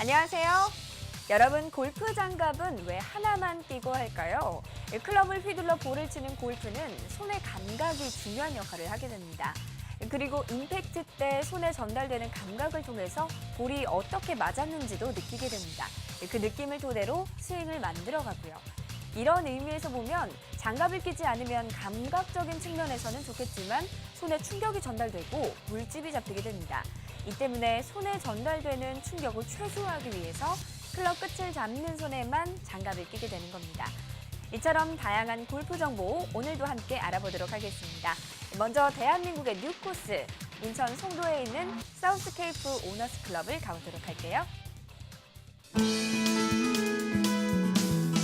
안녕하세요. 여러분 골프 장갑은 왜 하나만 끼고 할까요? 클럽을 휘둘러 볼을 치는 골프는 손의 감각이 중요한 역할을 하게 됩니다. 그리고 임팩트 때 손에 전달되는 감각을 통해서 볼이 어떻게 맞았는지도 느끼게 됩니다. 그 느낌을 토대로 스윙을 만들어 가고요. 이런 의미에서 보면 장갑을 끼지 않으면 감각적인 측면에서는 좋겠지만 손에 충격이 전달되고 물집이 잡히게 됩니다. 이 때문에 손에 전달되는 충격을 최소화하기 위해서 클럽 끝을 잡는 손에만 장갑을 끼게 되는 겁니다. 이처럼 다양한 골프 정보 오늘도 함께 알아보도록 하겠습니다. 먼저 대한민국의 뉴코스 인천 송도에 있는 사우스케이프 오너스 클럽을 가보도록 할게요.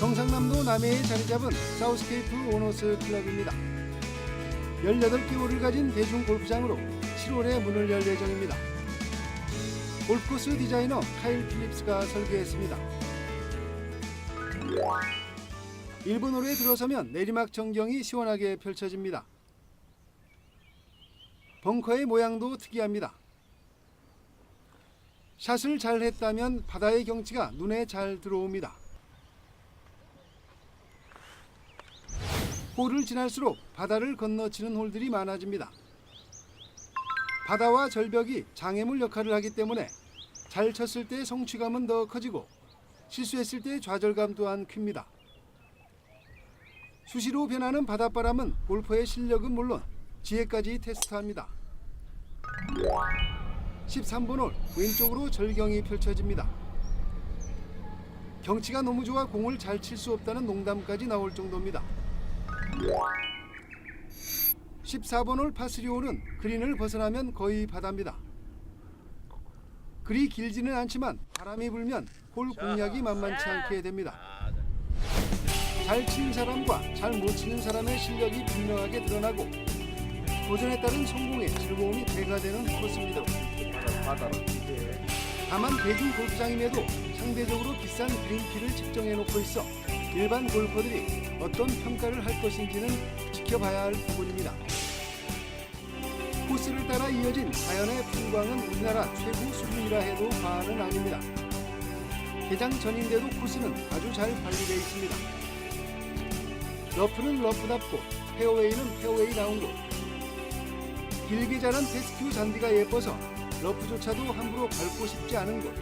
경상남도 남해에 자리 잡은 사우스케이프 오너스 클럽입니다. 18개 홀을 가진 대중 골프장으로 7월에 문을 열 예정입니다. 골프코스 디자이너 카일 필립스가 설계했습니다. 1번 홀에 들어서면 내리막 전경이 시원하게 펼쳐집니다. 벙커의 모양도 특이합니다. 샷을 잘 했다면 바다의 경치가 눈에 잘 들어옵니다. 홀을 지날수록 바다를 건너치는 홀들이 많아집니다. 바다와 절벽이 장애물 역할을 하기 때문에 잘 쳤을 때 성취감은 더 커지고 실수했을 때 좌절감 또한 큽니다. 수시로 변하는 바닷바람은 골퍼의 실력은 물론 지혜까지 테스트합니다. 13번 홀 왼쪽으로 절경이 펼쳐집니다. 경치가 너무 좋아 공을 잘 칠 수 없다는 농담까지 나올 정도입니다. 14번 홀 파3 홀은 그린을 벗어나면 거의 바다입니다. 그리 길지는 않지만 바람이 불면 홀 공략이 만만치 않게 됩니다. 잘 치는 사람과 잘 못 치는 사람의 실력이 분명하게 드러나고 도전에 따른 성공의 즐거움이 배가 되는 코스입니다. 다만 대중 골프장임에도 상대적으로 비싼 그린피를 측정해 놓고 있어 일반 골퍼들이 어떤 평가를 할 것인지는 지켜봐야 할 부분입니다. 코스를 따라 이어진 자연의 풍광은 우리나라 최고 수준이라 해도 과언은 아닙니다. 개장 전인데도 코스는 아주 잘 관리되어 있습니다. 러프는 러프답고 페어웨이는 페어웨이 라운드 길게 자란 페스큐 잔디가 예뻐서 러프조차도 함부로 밟고 싶지 않은 곳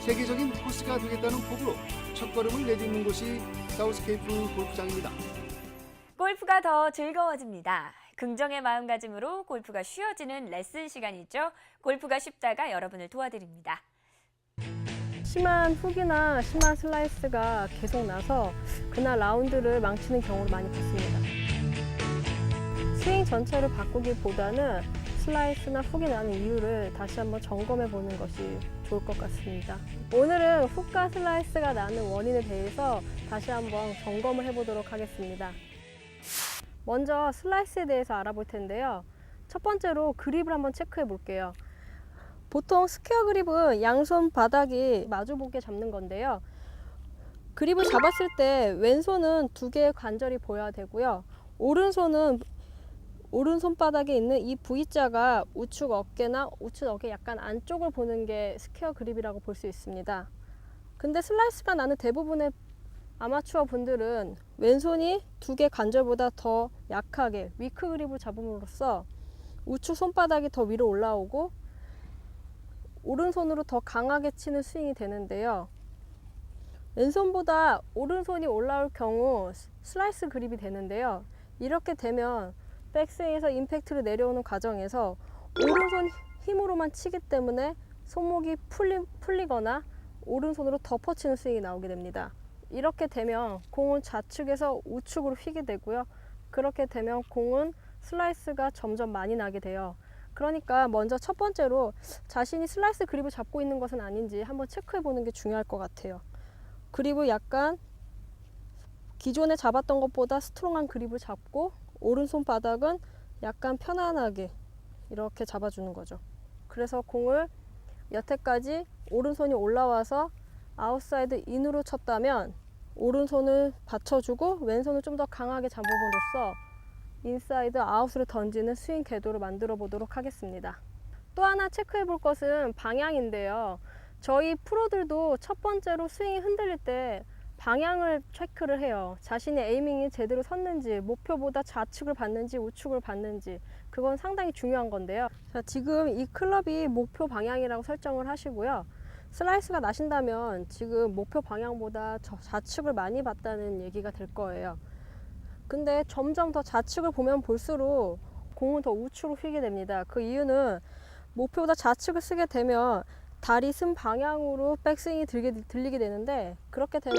세계적인 코스가 되겠다는 포부로 첫걸음을 내딛는 곳이 사우스케이프 골프장입니다. 골프가 더 즐거워집니다. 긍정의 마음가짐으로 골프가 쉬워지는 레슨 시간이죠. 골프가 쉽다가 여러분을 도와드립니다. 심한 훅이나 심한 슬라이스가 계속 나서 그날 라운드를 망치는 경우를 많이 봤습니다. 스윙 전체를 바꾸기보다는 슬라이스나 훅이 나는 이유를 다시 한번 점검해 보는 것이 좋을 것 같습니다. 오늘은 훅과 슬라이스가 나는 원인에 대해서 다시 한번 점검을 해보도록 하겠습니다. 먼저 슬라이스에 대해서 알아볼 텐데요. 첫 번째로 그립을 한번 체크해 볼게요. 보통 스퀘어 그립은 양손 바닥이 마주보게 잡는 건데요. 그립을 잡았을 때 왼손은 두 개의 관절이 보여야 되고요. 오른손은 오른 손 바닥에 있는 이 V자가 우측 어깨나 우측 어깨 약간 안쪽을 보는 게 스퀘어 그립이라고 볼 수 있습니다. 근데 슬라이스가 나는 대부분의 아마추어 분들은 왼손이 두 개 관절보다 더 약하게 위크 그립을 잡음으로써 우측 손바닥이 더 위로 올라오고 오른손으로 더 강하게 치는 스윙이 되는데요. 왼손보다 오른손이 올라올 경우 슬라이스 그립이 되는데요. 이렇게 되면 백스윙에서 임팩트를 내려오는 과정에서 오른손 힘으로만 치기 때문에 손목이 풀리, 풀리거나 오른손으로 덮어치는 스윙이 나오게 됩니다. 이렇게 되면 공은 좌측에서 우측으로 휘게 되고요. 그렇게 되면 공은 슬라이스가 점점 많이 나게 돼요. 그러니까 먼저 첫 번째로 자신이 슬라이스 그립을 잡고 있는 것은 아닌지 한번 체크해 보는 게 중요할 것 같아요. 그립을 약간 기존에 잡았던 것보다 스트롱한 그립을 잡고 오른손 바닥은 약간 편안하게 이렇게 잡아주는 거죠. 그래서 공을 여태까지 오른손이 올라와서 아웃사이드 인으로 쳤다면 오른손을 받쳐주고 왼손을 좀 더 강하게 잡음으로써 인사이드 아웃으로 던지는 스윙 궤도를 만들어 보도록 하겠습니다. 또 하나 체크해 볼 것은 방향인데요. 저희 프로들도 첫 번째로 스윙이 흔들릴 때 방향을 체크를 해요. 자신의 에이밍이 제대로 섰는지, 목표보다 좌측을 봤는지, 우측을 봤는지, 그건 상당히 중요한 건데요. 자, 지금 이 클럽이 목표 방향이라고 설정을 하시고요. 슬라이스가 나신다면 지금 목표 방향보다 저- 좌측을 많이 봤다는 얘기가 될 거예요. 근데 점점 더 좌측을 보면 볼수록 공은 더 우측으로 휘게 됩니다. 그 이유는 목표보다 좌측을 쓰게 되면 다리 쓴 방향으로 백스윙이 들게, 들리게 되는데 그렇게 되면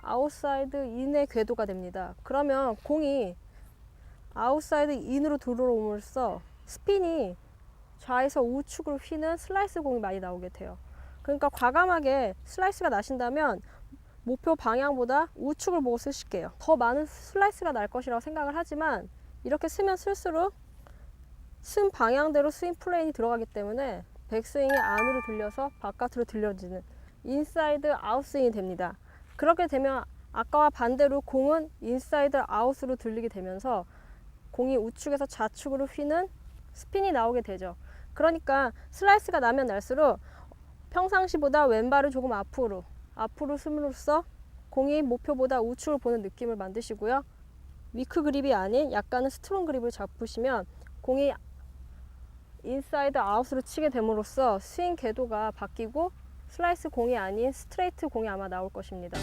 아웃사이드 인의 궤도가 됩니다. 그러면 공이 아웃사이드 인으로 들어옴으로써 스핀이 좌에서 우측으로 휘는 슬라이스 공이 많이 나오게 돼요. 그러니까 과감하게 슬라이스가 나신다면 목표 방향보다 우측을 보고 쓰실게요. 더 많은 슬라이스가 날 것이라고 생각을 하지만 이렇게 쓰면 쓸수록 쓴 방향대로 스윙 플레인이 들어가기 때문에 백스윙이 안으로 들려서 바깥으로 들려지는 인사이드 아웃스윙이 됩니다. 그렇게 되면 아까와 반대로 공은 인사이드 아웃으로 들리게 되면서 공이 우측에서 좌측으로 휘는 스핀이 나오게 되죠. 그러니까 슬라이스가 나면 날수록 평상시보다 왼발을 조금 앞으로 앞으로 숨으로써 공이 목표보다 우측을 보는 느낌을 만드시고요. 위크 그립이 아닌 약간은 스트롱 그립을 잡으시면 공이 인사이드 아웃으로 치게 됨으로써 스윙 궤도가 바뀌고 슬라이스 공이 아닌 스트레이트 공이 아마 나올 것입니다.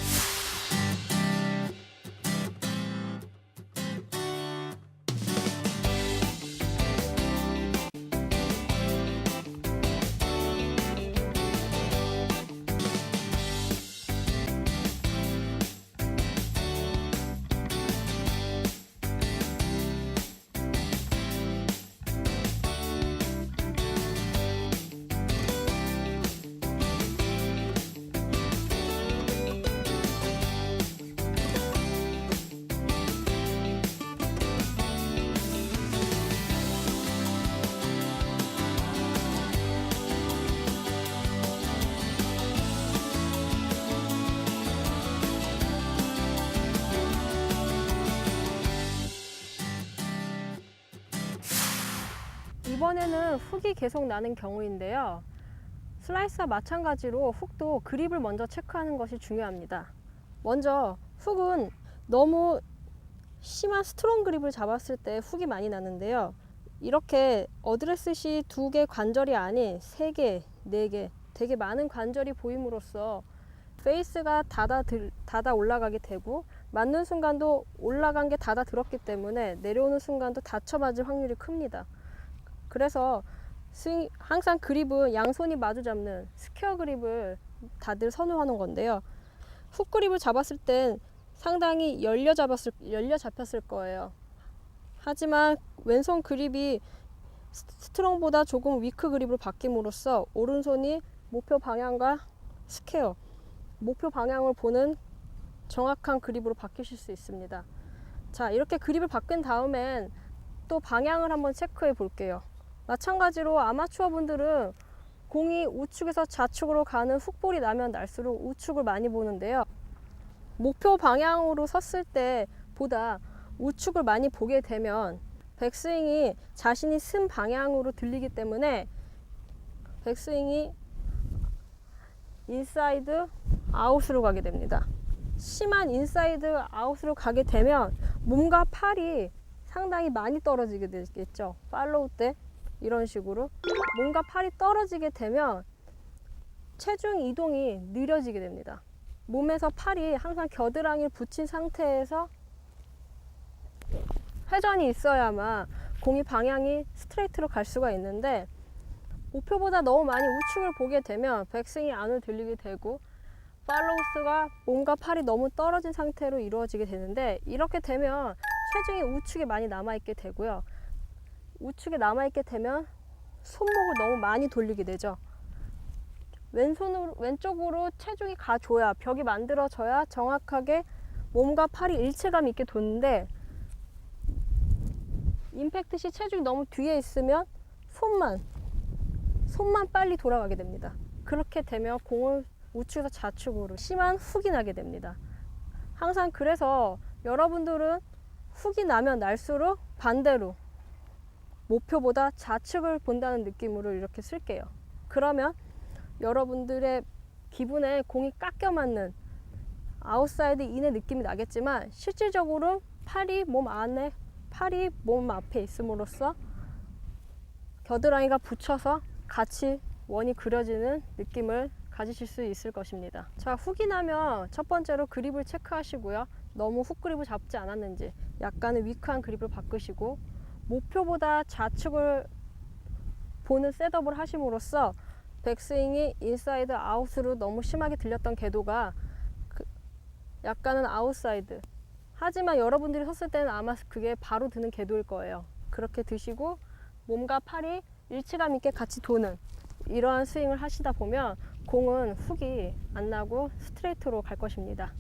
이번에는 훅이 계속 나는 경우인데요. 슬라이스와 마찬가지로 훅도 그립을 먼저 체크하는 것이 중요합니다. 먼저 훅은 너무 심한 스트롱 그립을 잡았을 때 훅이 많이 나는데요. 이렇게 어드레스시 두 개 관절이 아닌 세 개, 네 개, 되게 많은 관절이 보임으로써 페이스가 닫아, 들, 닫아 올라가게 되고 맞는 순간도 올라간 게 닫아 들었기 때문에 내려오는 순간도 닫혀 맞을 확률이 큽니다. 그래서 스윙, 항상 그립은 양손이 마주 잡는 스퀘어 그립을 다들 선호하는 건데요. 훅 그립을 잡았을 땐 상당히 열려 잡았을 열려 잡혔을 거예요. 하지만 왼손 그립이 스- 스트롱보다 조금 위크 그립으로 바뀜으로써 오른손이 목표 방향과 스퀘어 목표 방향을 보는 정확한 그립으로 바뀌실 수 있습니다. 자, 이렇게 그립을 바꾼 다음엔 또 방향을 한번 체크해 볼게요. 마찬가지로 아마추어 분들은 공이 우측에서 좌측으로 가는 훅볼이 나면 날수록 우측을 많이 보는데요. 목표 방향으로 섰을 때 보다 우측을 많이 보게 되면 백스윙이 자신이 쓴 방향으로 들리기 때문에 백스윙이 인사이드 아웃으로 가게 됩니다. 심한 인사이드 아웃으로 가게 되면 몸과 팔이 상당히 많이 떨어지게 되겠죠. 팔로우 때 이런 식으로 몸과 팔이 떨어지게 되면 체중 이동이 느려지게 됩니다. 몸에서 팔이 항상 겨드랑이를 붙인 상태에서 회전이 있어야만 공이 방향이 스트레이트로 갈 수가 있는데 목표보다 너무 많이 우측을 보게 되면 백스윙이 안으로 들리게 되고 팔로우스가 몸과 팔이 너무 떨어진 상태로 이루어지게 되는데 이렇게 되면 체중이 우측에 많이 남아있게 되고요. 우측에 남아있게 되면 손목을 너무 많이 돌리게 되죠. 왼손으로 왼쪽으로 체중이 가줘야 벽이 만들어져야 정확하게 몸과 팔이 일체감 있게 도는데 임팩트 시 체중이 너무 뒤에 있으면 손만 손만 빨리 돌아가게 됩니다. 그렇게 되면 공을 우측에서 좌측으로 심한 훅이 나게 됩니다. 항상 그래서 여러분들은 훅이 나면 날수록 반대로 목표보다 좌측을 본다는 느낌으로 이렇게 쓸게요. 그러면 여러분들의 기분에 공이 깎여 맞는 아웃사이드 인의 느낌이 나겠지만 실질적으로 팔이 몸 안에 팔이 몸 앞에 있음으로써 겨드랑이가 붙여서 같이 원이 그려지는 느낌을 가지실 수 있을 것입니다. 자, 훅이 나면 첫 번째로 그립을 체크하시고요. 너무 훅 그립을 잡지 않았는지 약간의 위크한 그립을 바꾸시고 목표보다 좌측을 보는 셋업을 하심으로써 백스윙이 인사이드 아웃으로 너무 심하게 들렸던 궤도가 그 약간은 아웃사이드. 하지만 여러분들이 섰을 때는 아마 그게 바로 드는 궤도일 거예요. 그렇게 드시고 몸과 팔이 일치감 있게 같이 도는 이러한 스윙을 하시다 보면 공은 훅이 안 나고 스트레이트로 갈 것입니다.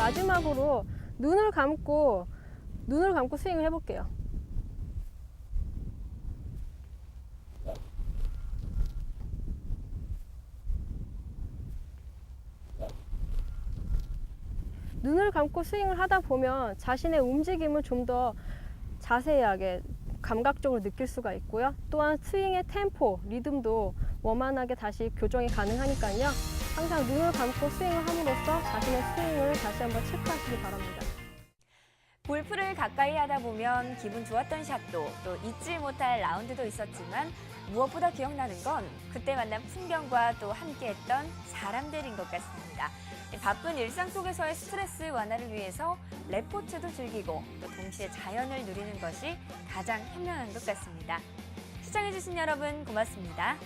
마지막으로 눈을 감고 눈을 감고 스윙을 해볼게요. 눈을 감고 스윙을 하다 보면 자신의 움직임을 좀 더 자세하게 감각적으로 느낄 수가 있고요. 또한 스윙의 템포, 리듬도 원만하게 다시 교정이 가능하니까요. 항상 눈을 감고 스윙을 함으로써 자신의 스윙을 다시 한번 체크하시기 바랍니다. 골프를 가까이 하다 보면 기분 좋았던 샷도 또 잊지 못할 라운드도 있었지만 무엇보다 기억나는 건 그때 만난 풍경과 또 함께했던 사람들인 것 같습니다. 바쁜 일상 속에서의 스트레스 완화를 위해서 레포츠도 즐기고 또 동시에 자연을 누리는 것이 가장 현명한 것 같습니다. 시청해주신 여러분 고맙습니다.